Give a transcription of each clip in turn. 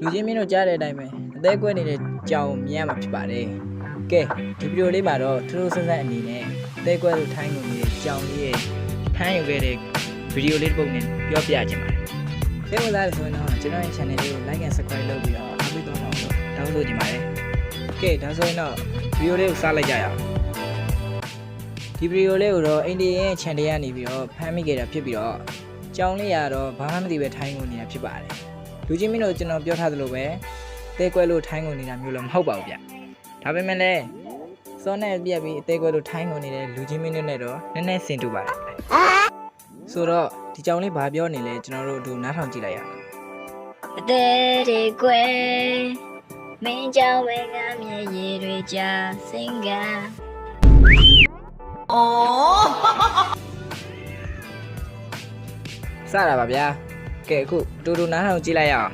လူချင်းမင်းတို့ကြားတဲ့အတိုင်းပဲအသေးကွဲနေတဲ့ကြောင်မြင်ရမှာဖြစ်ပါတယ်ကဲဒီဗီဒီယိုလေးမှာတော့ထူးထူးဆန်းဆန်းအနေနဲ့အသေးကွဲလို့ထိုင်းကုန်နေတဲ့ကြောင်လေးရဲ့ထမ်းယူခဲ့တဲ့ဗီဒီယိုလေးတစ်ပုဒ်နဲ့ပြောပြချင်ပါတယ်စိတ်ဝင်စားတယ်ဆိုရင်တော့ကျွန်တော်ရဲ့ channel လေးကို like and subscribe လုပ်ပြီးတော့အားပေးတော့အောင်လို့တောင်းဆိုချင်ပါတယ်ကဲဒါဆိုရင်တော့ဗီဒီယိုလေးကိုစလိုက်ကြရအောင်ဒီဗီဒီယိုလေးကိုတော့အိန္ဒိယရဲ့ channel ကနေပြီးတော့ဖမ်းမိခဲ့တာဖြစ်ပြီးတော့ ကြောင်လေးရတော့ဘာမှမသိပဲထိုင်းကုန်နေတာဖြစ်ပါတယ်လူချင်းမင်းတို့ကျွန်တော်ပြောထားသလိုပဲတဲကွဲလို့ထိုင်းကုန်နေတာမျိုးလည်းမဟုတ်ပါဘူးဗျဒါပေမဲ့လည်းစောနဲ့ပြက်ပြီးအသေးကွဲလို့ထိုင်းကုန်နေတဲ့လူချင်းမင်းတို့နဲ့တော့နည်းနည်းဆင်တူပါတယ်ဆိုတော့ဒီကြောင်လေးဘာပြောနေလဲကျွန်တော်တို့အတူနားထောင်ကြည့်လိုက်ရအောင်အသေးတွေကွယ်မင်းကြောင့်ပဲငါမျက်ရည်တွေကြာစင်ကံ စတာပါဗျာကဲအခုအတူတူနားထောင်ကြည့်လိုက်ရအောင်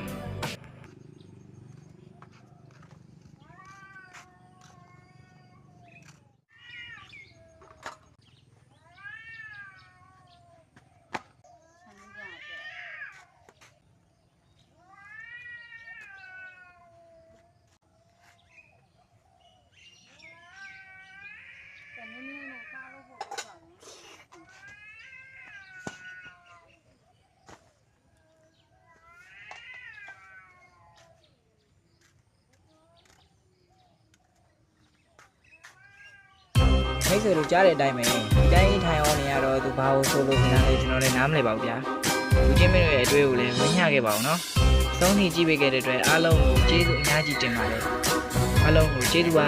မိတ်ဆွေတို့ကြားတဲ့အတိုင်းပဲဒီတိုင်းထိုင်အောင်နေရတော့သူဘာလို့ဆိုလို့ခဏလေးကျွန်တော်လည်းနားမလည်ပါဘူးဗျာလူချင်းမင်းတို့ရဲ့အတွေ့အကိုလည်းမညှခဲ့ပါဘူးနော်သုံးနေကြည့်ပေးခဲ့တဲ့အတွက်အားလုံးကိုကျေးဇူးအများကြီးတင်ပါတယ်အားလုံးကိုကျေးဇူးပါ